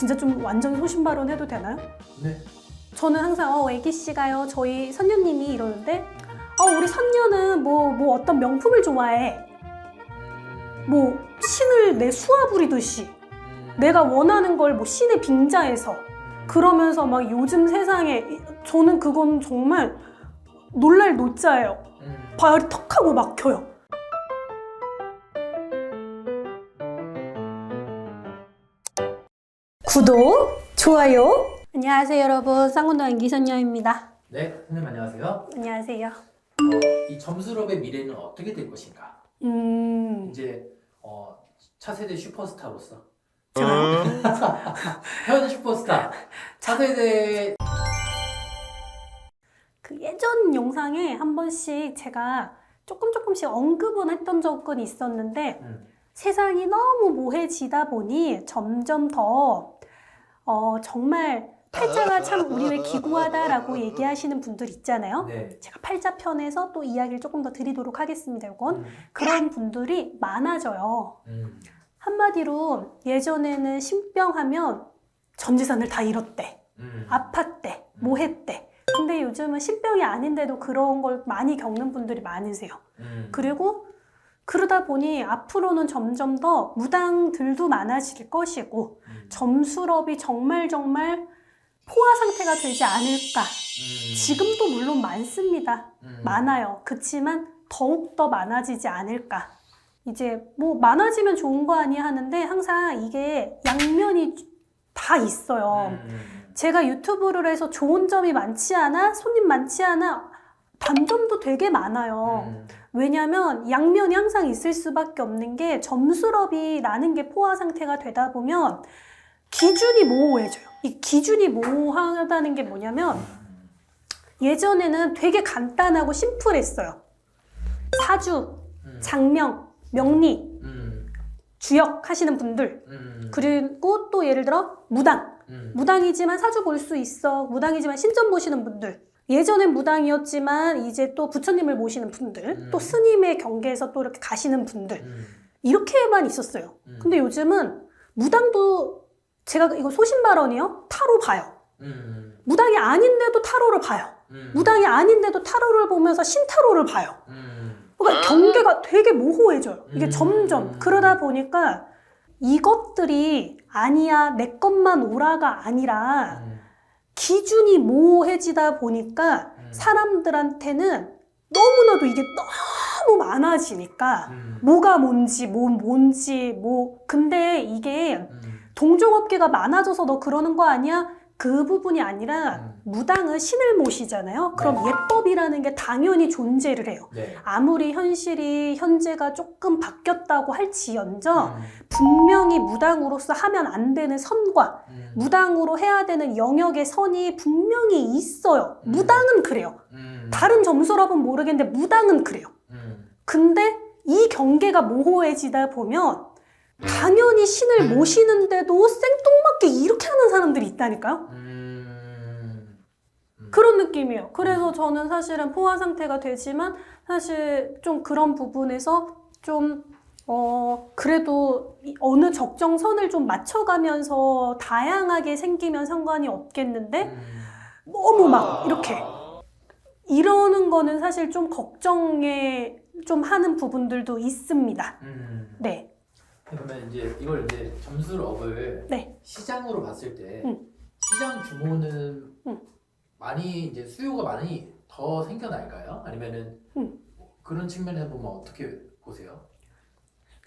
진짜 좀 완전 소신 발언 해도 되나요? 네. 저는 항상 어 애기 씨가요. 저희 선녀님이 이러는데 어 우리 선녀는 뭐뭐 어떤 명품을 좋아해. 음, 뭐 신을 내 수화 부리듯이. 음, 내가 원하는 걸 뭐 신의 빙자해서. 음, 그러면서 막 요즘 세상에 이- 저는 그건 정말 놀랄 노자예요. 음. 발이 턱하고 막혀요 구독 좋아요. 안녕하세요 여러분. 쌍문동 기선녀입니다. 네, 선생님 안녕하세요. 안녕하세요. 어, 이 점수럽의 미래는 어떻게 될 것인가? 음. 이제 어, 차세대 슈퍼스타로서? 현 슈퍼스타. 차세대. 그 예전 영상에 한 번씩 제가 조금 조금씩 언급은 했던 적은 있었는데 음, 세상이 너무 모해지다 보니 점점 더 어, 정말 팔자가 참 우리 왜 기구하다라고 얘기하시는 분들 있잖아요. 네. 제가 팔자 편에서 또 이야기를 조금 더 드리도록 하겠습니다. 이건 음, 그런 분들이 많아져요. 음, 한마디로 예전에는 신병하면 전 재산을 다 잃었대. 음. 아팠대, 뭐 했대. 근데 요즘은 신병이 아닌데도 그런 걸 많이 겪는 분들이 많으세요. 음. 그리고 그러다 보니 앞으로는 점점 더 무당들도 많아질 것이고 음, 점수럽이 정말 정말 포화 상태가 되지 않을까. 음, 지금도 물론 많습니다. 음, 많아요. 그렇지만 더욱 더 많아지지 않을까. 이제 뭐 많아지면 좋은 거 아니야 하는데 항상 이게 양면이 다 있어요. 음, 제가 유튜브를 해서 좋은 점이 많지 않아? 손님 많지 않아? 단점도 되게 많아요. 음, 왜냐면 양면이 항상 있을 수밖에 없는 게 점수럽이라는 게 포화 상태가 되다 보면 기준이 모호해져요. 이 기준이 모호하다는 게 뭐냐면 예전에는 되게 간단하고 심플했어요. 사주, 음, 장명, 명리, 음, 주역 하시는 분들 음, 그리고 또 예를 들어 무당 음, 무당이지만 사주 볼 수 있어. 무당이지만 신점 보시는 분들. 예전엔 무당이었지만 이제 또 부처님을 모시는 분들, 음. 또 스님의 경계에서 또 이렇게 가시는 분들. 음, 이렇게만 있었어요. 음. 근데 요즘은 무당도 제가 이거 소신 발언이요. 타로 봐요. 음, 무당이 아닌데도 타로를 봐요. 음, 무당이 아닌데도 타로를 보면서 신타로를 봐요. 음, 그러니까 경계가 되게 모호해져요. 이게 음. 점점 그러다 보니까 이것들이 아니야 내 것만 오라가 아니라 음, 기준이 모호해지다 보니까 음. 사람들한테는 너무나도 이게 너무 많아지니까 음, 뭐가 뭔지 뭐 뭔지 뭐 근데 이게 음, 동종업계가 많아져서 너 그러는 거 아니야? 그 부분이 아니라 음. 무당은 신을 모시잖아요. 그럼 네. 예법이라는 게 당연히 존재를 해요. 네. 아무리 현실이 현재가 조금 바뀌었다고 할지언정 음, 분명히 무당으로서 하면 안 되는 선과 음, 무당으로 해야 되는 영역의 선이 분명히 있어요. 음. 무당은 그래요. 음, 다른 점수랍은 모르겠는데 무당은 그래요. 음, 근데 이 경계가 모호해지다 보면 당연히 신을 모시는데도 생뚱맞게 이렇게 하는 사람들이 있다니까요. 음, 음. 그런 느낌이에요. 그래서 저는 사실은 포화 상태가 되지만 사실 좀 그런 부분에서 좀 어, 그래도 이 어느 적정선을 좀 맞춰가면서 다양하게 생기면 상관이 없겠는데 음. 너무 막 이렇게 이러는 거는 사실 좀 걱정에 좀 하는 부분들도 있습니다. 음. 네. 그러면 이제 이걸 이제 점수업을 네. 시장으로 봤을 때 음. 시장 규모는 음. 많이 이제 수요가 많이 더 생겨날까요? 아니면은 음. 그런 측면에서 보면 어떻게 보세요?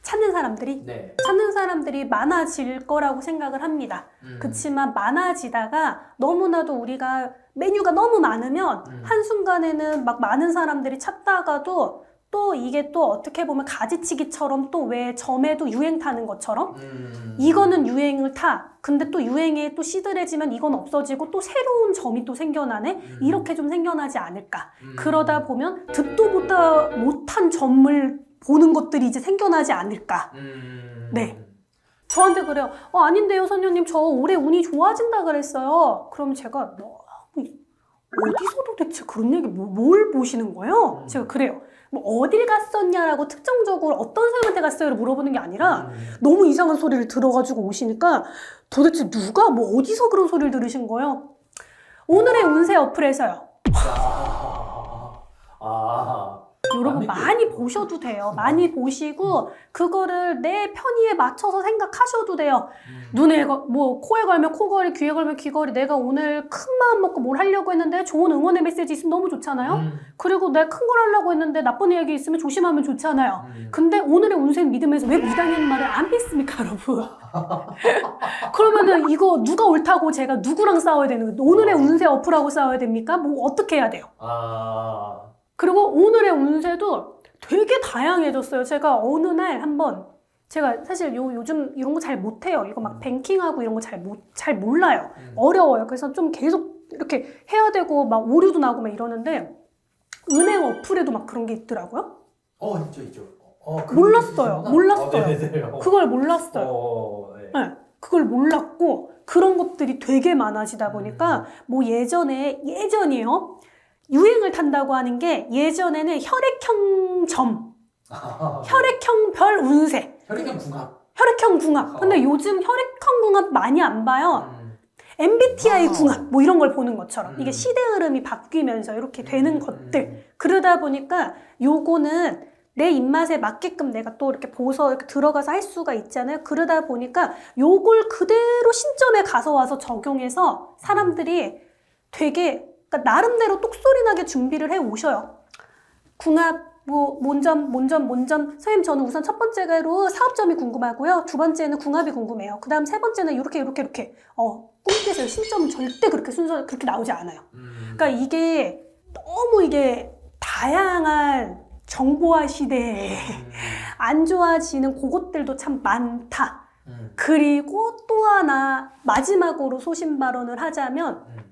찾는 사람들이 네. 찾는 사람들이 많아질 거라고 생각을 합니다. 음. 그렇지만 많아지다가 너무나도 우리가 메뉴가 너무 많으면 음. 한순간에는 막 많은 사람들이 찾다가도 또 이게 또 어떻게 보면 가지치기처럼 또 왜 점에도 유행 타는 것처럼 음. 이거는 유행을 타. 근데 또 유행에 또 시들해지면 이건 없어지고 또 새로운 점이 또 생겨나네? 음. 이렇게 좀 생겨나지 않을까. 음. 그러다 보면 듣도 보다 못한 점을 보는 것들이 이제 생겨나지 않을까. 음. 네. 저한테 그래요. 어, 아닌데요, 선녀님. 저 올해 운이 좋아진다 그랬어요. 그럼 제가 너무 어디서 도대체 그런 얘기 뭐, 뭘 보시는 거예요? 음. 제가 그래요. 뭐 어딜 갔었냐라고 특정적으로 어떤 사람한테 갔어요를 물어보는 게 아니라 음. 너무 이상한 소리를 들어가지고 오시니까 도대체 누가 뭐 어디서 그런 소리를 들으신 거예요? 오늘의 운세 어플에서요. 아, 아, 여러분 안 많이. 보셔도 돼요. 많이 보시고 그거를 내 편의에 맞춰서 생각하셔도 돼요. 음. 눈에 거- 뭐 코에 걸면 코걸이, 귀에 걸면 귀걸이. 내가 오늘 큰 마음 먹고 뭘 하려고 했는데 좋은 응원의 메시지 있으면 너무 좋잖아요. 음. 그리고 내가 큰 걸 하려고 했는데 나쁜 이야기 있으면 조심하면 좋잖아요. 음. 근데 오늘의 운세는 믿으면서 왜 무당이라는 말을 안 믿습니까, 여러분? 그러면은 이거 누가 옳다고 제가 누구랑 싸워야 되는 거예요? 오늘의 운세 어플하고 싸워야 됩니까? 뭐 어떻게 해야 돼요? 아, 그리고 오늘의 운세도 되게 다양해졌어요. 제가 어느 날 한번 제가 사실 요, 요즘 이런 거 잘 못해요. 이거 막 뱅킹하고 이런 거 잘 못, 잘 몰라요. 음. 어려워요. 그래서 좀 계속 이렇게 해야 되고 막 오류도 나고 막 이러는데 은행 어플에도 막 그런 게 있더라고요. 어 있죠 있죠. 어, 그런 몰랐어요. 게. 몰랐어요. 어, 네네네. 어. 그걸 몰랐어요. 어, 네. 네, 그걸 몰랐고 그런 것들이 되게 많아지다 보니까 뭐 예전에 예전이에요. 유행을 탄다고 하는 게 예전에는 혈액형 점, 아, 혈액형 별 운세, 혈액형 궁합. 혈액형 궁합. 근데 요즘 혈액형 궁합 많이 안 봐요. 음. MBTI 와우. 궁합 뭐 이런 걸 보는 것처럼 이게 음. 시대 흐름이 바뀌면서 이렇게 되는 음, 것들 음. 그러다 보니까 요거는 내 입맛에 맞게끔 내가 또 이렇게 보서 이렇게 들어가서 할 수가 있잖아요. 그러다 보니까 요걸 그대로 신점에 가서 와서 적용해서 사람들이 되게 그러니까 나름대로 똑소리 나게 준비를 해 오셔요. 궁합 뭐 뭔점 뭔점 뭔점 선생님 저는 우선 첫 번째로 사업점이 궁금하고요. 두 번째는 궁합이 궁금해요. 그다음 세 번째는 이렇게 이렇게 이렇게 어 꿈깨세요. 신점은 절대 그렇게 순서 그렇게 나오지 않아요. 음. 그러니까 이게 너무 이게 다양한 정보화 시대에 음. 안 좋아지는 그것들도 참 많다. 음. 그리고 또 하나 마지막으로 소신 발언을 하자면 음.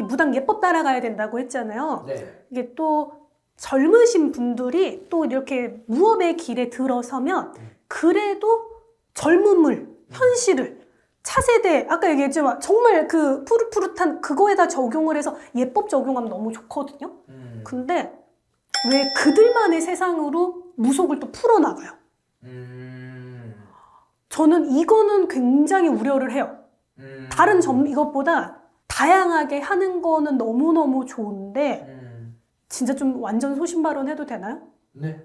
이 무당 예법 따라가야 된다고 했잖아요. 네. 이게 또 젊으신 분들이 또 이렇게 무업의 길에 들어서면 그래도 젊음을 현실을 차세대 아까 얘기했지만 정말 그 푸릇푸릇한 그거에다 적용을 해서 예법 적용하면 너무 좋거든요. 음. 근데 왜 그들만의 세상으로 무속을 또 풀어나가요? 음. 저는 이거는 굉장히 우려를 해요. 음. 다른 점 이것보다 다양하게 하는 거는 너무너무 좋은데 음. 진짜 좀 완전 소신 발언 해도 되나요? 네.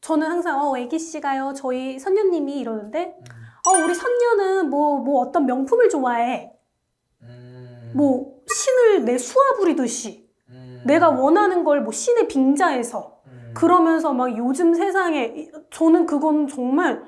저는 항상 어 애기 씨가요 저희 선녀님이 이러는데 음. 어 우리 선녀는 뭐 뭐 어떤 명품을 좋아해 음. 뭐 신을 내 수화 부리듯이 음. 내가 원하는 걸 뭐 신의 빙자해서 음. 그러면서 막 요즘 세상에 이- 저는 그건 정말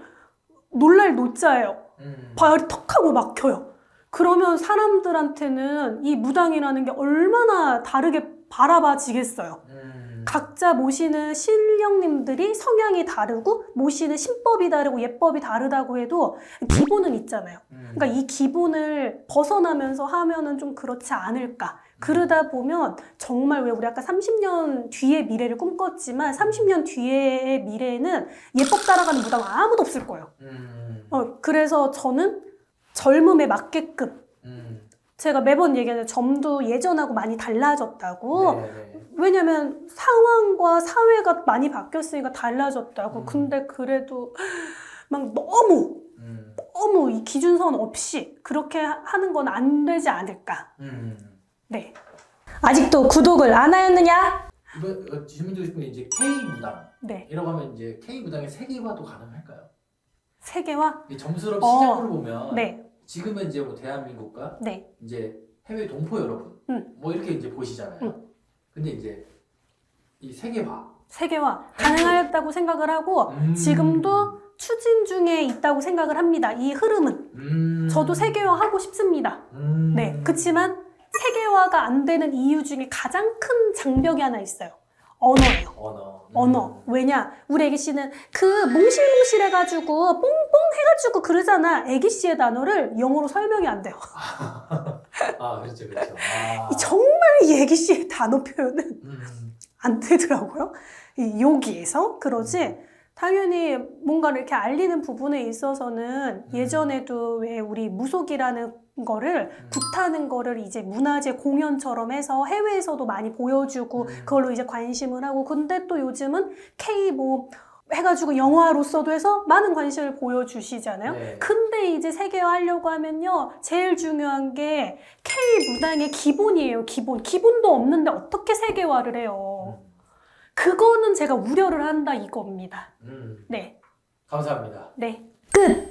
놀랄 노자예요 음. 발이 턱하고 막혀요 그러면 사람들한테는 이 무당이라는 게 얼마나 다르게 바라봐지겠어요 음. 각자 모시는 신령님들이 성향이 다르고 모시는 신법이 다르고 예법이 다르다고 해도 기본은 있잖아요. 음. 그러니까 이 기본을 벗어나면서 하면은 좀 그렇지 않을까. 그러다 보면 정말 왜 우리 아까 30년 뒤의 미래를 꿈꿨지만 30년 뒤의 미래에는 예법 따라가는 무당 아무도 없을 거예요. 음. 어, 그래서 저는 젊음에 맞게끔 음. 제가 매번 얘기하는 점도 예전하고 많이 달라졌다고 네, 네. 왜냐면 상황과 사회가 많이 바뀌었으니까 달라졌다고. 음. 근데 그래도 막 너무 음. 너무 이 기준선 없이 그렇게 하- 하는 건 안 되지 않을까. 음. 네. 아직도 구독을 안 하였느냐? 질문 드리고 싶은 게 이제 K 무당 네. 이라고 하면 이제 K 무당의 세계화도 가능할까요? 세계화? 이 점수럽 어, 시장으로 보면 네. 지금은 이제 뭐 대한민국과 네. 이제 해외 동포 여러분 음. 뭐 이렇게 이제 보시잖아요. 음. 근데 이제 이 세계화 세계화 가능하다고 생각을 하고 음. 지금도 추진 중에 있다고 생각을 합니다. 이 흐름은. 음. 저도 세계화 하고 싶습니다. 음. 네. 그렇지만 세계화가 안 되는 이유 중에 가장 큰 장벽이 하나 있어요. 언어예요. 언어. 음. 언어. 왜냐? 우리 애기 씨는 그 몽실몽실 해가지고 뽕뽕 해가지고 그러잖아. 애기 씨의 단어를 영어로 설명이 안 돼요. 아 그렇죠 그렇죠. 아. 이 정말 이 애기 씨의 단어 표현은 음. 안 되더라고요. 이 여기에서 그러지. 당연히 뭔가를 이렇게 알리는 부분에 있어서는 음. 예전에도 왜 우리 무속이라는 거를 음. 굿하는 거를 이제 문화재 공연처럼 해서 해외에서도 많이 보여주고 음. 그걸로 이제 관심을 하고 근데 또 요즘은 K 뭐 해가지고 영화로서도 해서 많은 관심을 보여주시잖아요. 네. 근데 이제 세계화하려고 하면요, 제일 중요한 게 K 무당의 기본이에요. 기본. 기본도 없는데 어떻게 세계화를 해요? 음. 그거는 제가 우려를 한다 이겁니다. 음. 네, 감사합니다. 네. 끝.